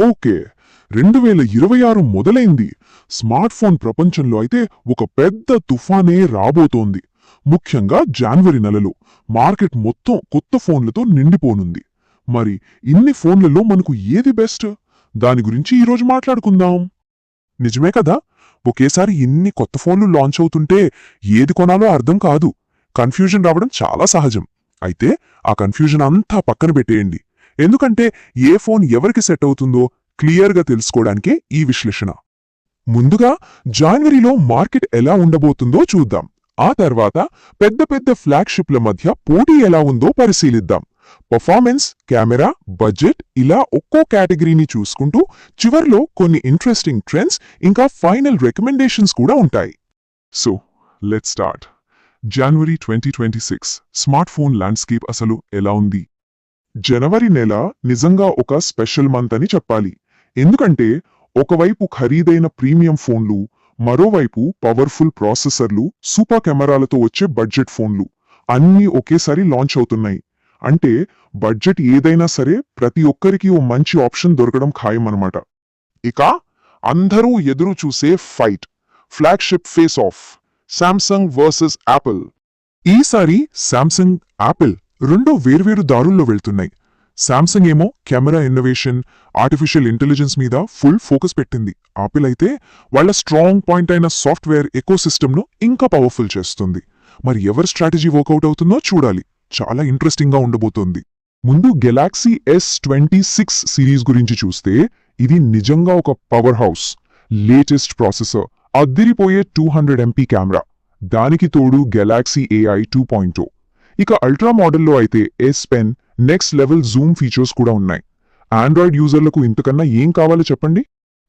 Okay రెండు వేల ఇరవై ఆరు మొదలైంది. స్మార్ట్ ఫోన్ ప్రపంచంలో అయితే ఒక పెద్ద తుఫానే రాబోతోంది. ముఖ్యంగా జనవరి నెలలో మార్కెట్ మొత్తం కొత్త ఫోన్లతో నిండిపోనుంది. మరి ఇన్ని ఫోన్లలో మనకు ఏది బెస్ట్? దాని గురించి ఈరోజు మాట్లాడుకుందాం. నిజమే కదా? ఒకేసారి ఇన్ని కొత్త ఫోన్లు లాంచ్ అవుతుంటే ఏది కొనాలో అర్థం కాదు. కన్ఫ్యూజన్ రావడం చాలా సహజం. అయితే ఆ కన్ఫ్యూజన్ అంతా పక్కన పెట్టేయండి. ఎందుకంటే ఏ ఫోన్ ఎవరికి సెట్ అవుతుందో క్లియర్గా తెలుసుకోవడానికే ఈ విశ్లేషణ. ముందుగా జాన్వరిలో మార్కెట్ ఎలా ఉండబోతుందో చూద్దాం. ఆ తర్వాత పెద్ద పెద్ద ఫ్లాగ్షిప్ల మధ్య పోటీ ఎలా ఉందో పరిశీలిద్దాం. పర్ఫార్మెన్స్ కెమెరా బడ్జెట్ ఇలా ఒక్కో కేటగిరీని చూసుకుంటూ చివర్లో కొన్ని ఇంట్రెస్టింగ్ ట్రెండ్స్ ఇంకా ఫైనల్ రికమెండేషన్స్ కూడా ఉంటాయి. So let start. జనవరి twenty twenty six smart phone landscape అసలు ఎలా ఉంది? జనవరి నెల నిజంగా ఒక స్పెషల్ మంత్ అని చెప్పాలి. ఎందుకంటే ఒకవైపు ఖరీదైన ప్రీమియం ఫోన్లు మరోవైపు పవర్ఫుల్ ప్రాసెసర్లు సూపర్ కెమెరాలతో వచ్చే బడ్జెట్ ఫోన్లు అన్నీ ఒకేసారి లాంచ్ అవుతున్నాయి. అంటే బడ్జెట్ ఏదైనా సరే ప్రతి ఒక్కరికి ఓ మంచి ఆప్షన్ దొరకడం ఖాయమన్నమాట. ఇక అందరూ ఎదురు చూసే fight flagship face off Samsung versus Apple ఈసారి శాంసంగ్ యాపిల్ రెండో వేర్వేరు దారుల్లో వెళ్తున్నాయి. శాంసంగ్ ఏమో కెమెరా ఇన్నోవేషన్ ఆర్టిఫిషియల్ ఇంటెలిజెన్స్ మీద ఫుల్ ఫోకస్ పెట్టింది. ఆపిల్ అయితే వాళ్ళ స్ట్రాంగ్ పాయింట్ అయిన సాఫ్ట్వేర్ ఎకోసిస్టమ్ను ఇంకా పవర్ఫుల్ చేస్తుంది. మరి ఎవరి స్ట్రాటజీ వర్కౌట్ అవుతుందో చూడాలి. చాలా ఇంట్రెస్టింగ్గా ఉండబోతోంది. ముందు Galaxy S twenty six series గురించి చూస్తే ఇది నిజంగా ఒక పవర్ హౌస్ లేటెస్ట్ ప్రాసెసర్ అద్దిరిపోయే టూ హండ్రెడ్ ఎంపీ కెమెరా దానికి తోడు గెలాక్సీ ఏఐ టూ పాయింట్ ఇక అల్ట్రా మోడల్లో అయితే S pen next level zoom features కూడా ఉన్నాయి. ఆండ్రాయిడ్ యూజర్లకు ఇంతకన్నా ఏం కావాలో చెప్పండి?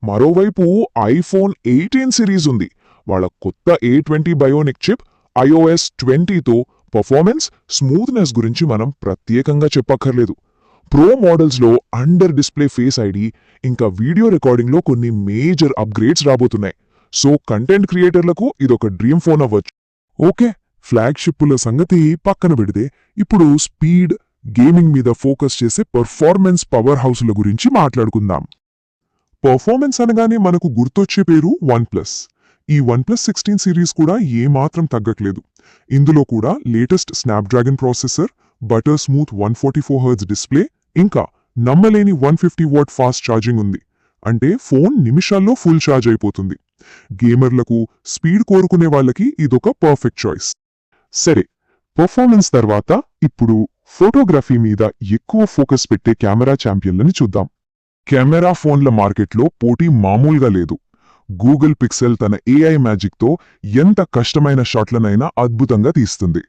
మరోవైపు ఐఫోన్ ఎయిటీన్ సిరీస్ ఉంది. వాళ్ళ కొత్త A twenty bionic chip iOS ట్వంటీతో performance smoothness గురించి మనం ప్రత్యేకంగా చెప్పక్కర్లేదు. ప్రో మోడల్స్లో అండర్ డిస్ప్లే ఫేస్ ఐడి ఇంకా వీడియో రికార్డింగ్లో కొన్ని మేజర్ అప్గ్రేడ్స్ రాబోతున్నాయి. సో కంటెంట్ క్రియేటర్లకు ఇదొక డ్రీమ్ ఫోన్ అవ్వచ్చు. ఓకే? ఫ్లాగ్షిప్పుల సంగతి పక్కన పెడితే ఇప్పుడు స్పీడ్ గేమింగ్ మీద ఫోకస్ చేసే పర్ఫార్మెన్స్ పవర్ హౌస్ల గురించి మాట్లాడుకుందాం. పర్ఫార్మెన్స్ అనగానే మనకు గుర్తొచ్చే పేరు వన్ ప్లస్ ఈ వన్ ప్లస్ సిక్స్టీన్ సిరీస్ కూడా ఏమాత్రం తగ్గట్లేదు. ఇందులో కూడా latest Snapdragon processor butter smooth one forty four hertz display ఇంకా నమ్మలేని one fifty watt fast charging ఉంది. అంటే ఫోన్ నిమిషాల్లో ఫుల్ ఛార్జ్ అయిపోతుంది. గేమర్లకు స్పీడ్ కోరుకునే వాళ్ళకి ఇదొక పర్ఫెక్ట్ చాయిస్. సరే పర్ఫార్మెన్స్ తర్వాత ఇప్పుడు ఫోటోగ్రఫీ మీద ఎక్కువ ఫోకస్ పెట్టే కెమెరా ఛాంపియన్లని చూద్దాం. కెమెరా ఫోన్ల మార్కెట్లో పోటీ మామూలుగా లేదు. గూగుల్ పిక్సెల్ తన ఏఐ మ్యాజిక్తో ఎంత కష్టమైన షాట్లనైనా అద్భుతంగా తీస్తుంది.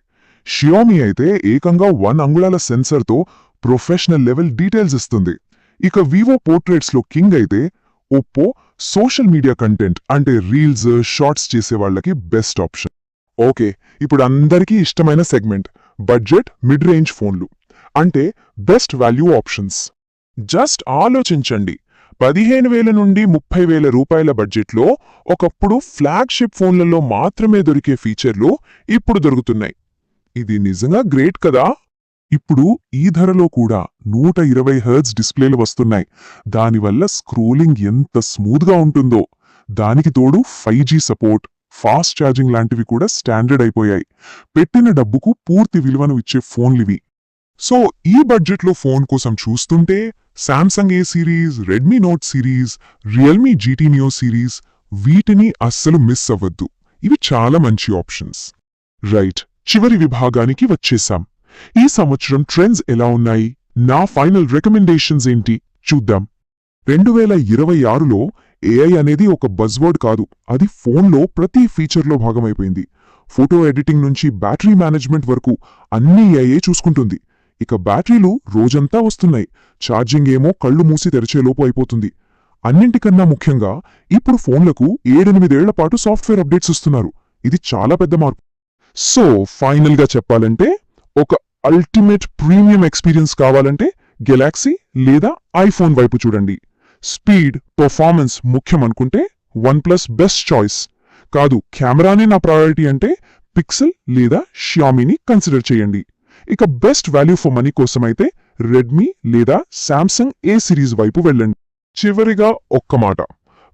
షియోమి అయితే ఏకంగా వన్ అంగుళాల సెన్సర్తో ప్రొఫెషనల్ లెవెల్ డీటెయిల్స్ ఇస్తుంది. ఇక వివో పోర్ట్రేట్స్లో కింగ్ అయితే ఒప్పో సోషల్ మీడియా కంటెంట్ అంటే రీల్స్ షార్ట్స్ చేసే వాళ్ళకి బెస్ట్ ఆప్షన్ ఓకే ఇప్పుడు అందరికీ ఇష్టమైన సెగ్మెంట్ బడ్జెట్ మిడ్ రేంజ్ ఫోన్లు. అంటే బెస్ట్ వాల్యూ ఆప్షన్స్. జస్ట్ ఆలోచించండి పదిహేను వేల నుండి ముప్పై వేల రూపాయల బడ్జెట్లో ఒకప్పుడు ఫ్లాగ్షిప్ ఫోన్లలో మాత్రమే దొరికే ఫీచర్లు ఇప్పుడు దొరుకుతున్నాయి. ఇది నిజంగా గ్రేట్ కదా? ఇప్పుడు ఈ ధరలో కూడా నూట ఇరవై హర్జ్ డిస్ప్లేలు వస్తున్నాయి. దానివల్ల స్క్రోలింగ్ ఎంత స్మూత్గా ఉంటుందో. దానికి తోడు ఫైవ్ సపోర్ట్ ఫాస్ట్ ఛార్జింగ్ లాంటివి కూడా స్టాండర్డ్ అయిపోయాయి. పెట్టిన డబ్బుకు పూర్తి విలువను ఇచ్చే ఫోన్లివి సో ఈ బడ్జెట్లో ఫోన్ కోసం చూస్తుంటే Samsung A series Redmi Note series Realme GT Neo series వీటిని అస్సలు మిస్ అవ్వద్దు. ఇవి చాలా మంచి ఆప్షన్స్ రైట్ చివరి విభాగానికి వచ్చేసాం. ఈ సంవత్సరం ట్రెండ్స్ ఎలా ఉన్నాయి? నా ఫైనల్ రికమెండేషన్స్ ఏంటి? చూద్దాం. రెండు వేల ఇరవై ఆరులో ఏఐ అనేది ఒక బజ్వర్డ్ కాదు. అది ఫోన్లో ప్రతి ఫీచర్లో భాగమైపోయింది. ఫోటో ఎడిటింగ్ నుంచి బ్యాటరీ మేనేజ్మెంట్ వరకు అన్ని ఏఐ చూసుకుంటుంది. ఇక బ్యాటరీలు రోజంతా వస్తున్నాయి. ఛార్జింగ్ ఏమో కళ్ళు మూసి తెరిచేలోపు అయిపోతుంది. అన్నింటికన్నా ముఖ్యంగా ఇప్పుడు ఫోన్లకు ఏడెనిమిదేళ్ళ పాటు సాఫ్ట్వేర్ అప్డేట్స్ ఇస్తున్నారు. ఇది చాలా పెద్ద మార్పు. సో ఫైనల్గా చెప్పాలంటే ఒక అల్టిమేట్ ప్రీమియం ఎక్స్పీరియన్స్ కావాలంటే గెలాక్సీ లేదా ఐఫోన్ వైపు చూడండి. స్పీడ్ పర్ఫార్మెన్స్ ముఖ్యం అనుకుంటే వన్ ప్లస్ బెస్ట్ చాయిస్. కాదు కెమెరానే నా ప్రయారిటీ అంటే పిక్సెల్ లేదా షియామీని కన్సిడర్ చేయండి. ఇక బెస్ట్ వాల్యూ ఫర్ మనీ కోసమైతే రెడ్మీ లేదా శాంసంగ్ ఏ సిరీస్ వైపు వెళ్ళండి. చివరిగా ఒక్క మాట.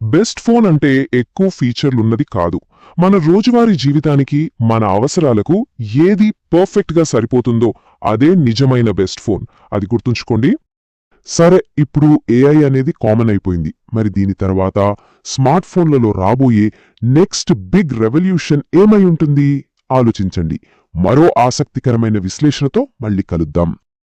బెస్ట్ ఫోన్ అంటే ఎక్కువ ఫీచర్లున్నది కాదు. మన రోజువారీ జీవితానికి మన అవసరాలకు ఏది పర్ఫెక్ట్గా సరిపోతుందో అదే నిజమైన బెస్ట్ ఫోన్ అది గుర్తుంచుకోండి. సరే ఇప్పుడు ఏఐ అనేది కామన్ అయిపోయింది. మరి దీని తర్వాత స్మార్ట్ ఫోన్లలో రాబోయే నెక్స్ట్ బిగ్ రెవల్యూషన్ ఏమై ఉంటుంది? ఆలోచించండి. మరో ఆసక్తికరమైన విశ్లేషణతో మళ్ళీ కలుద్దాం.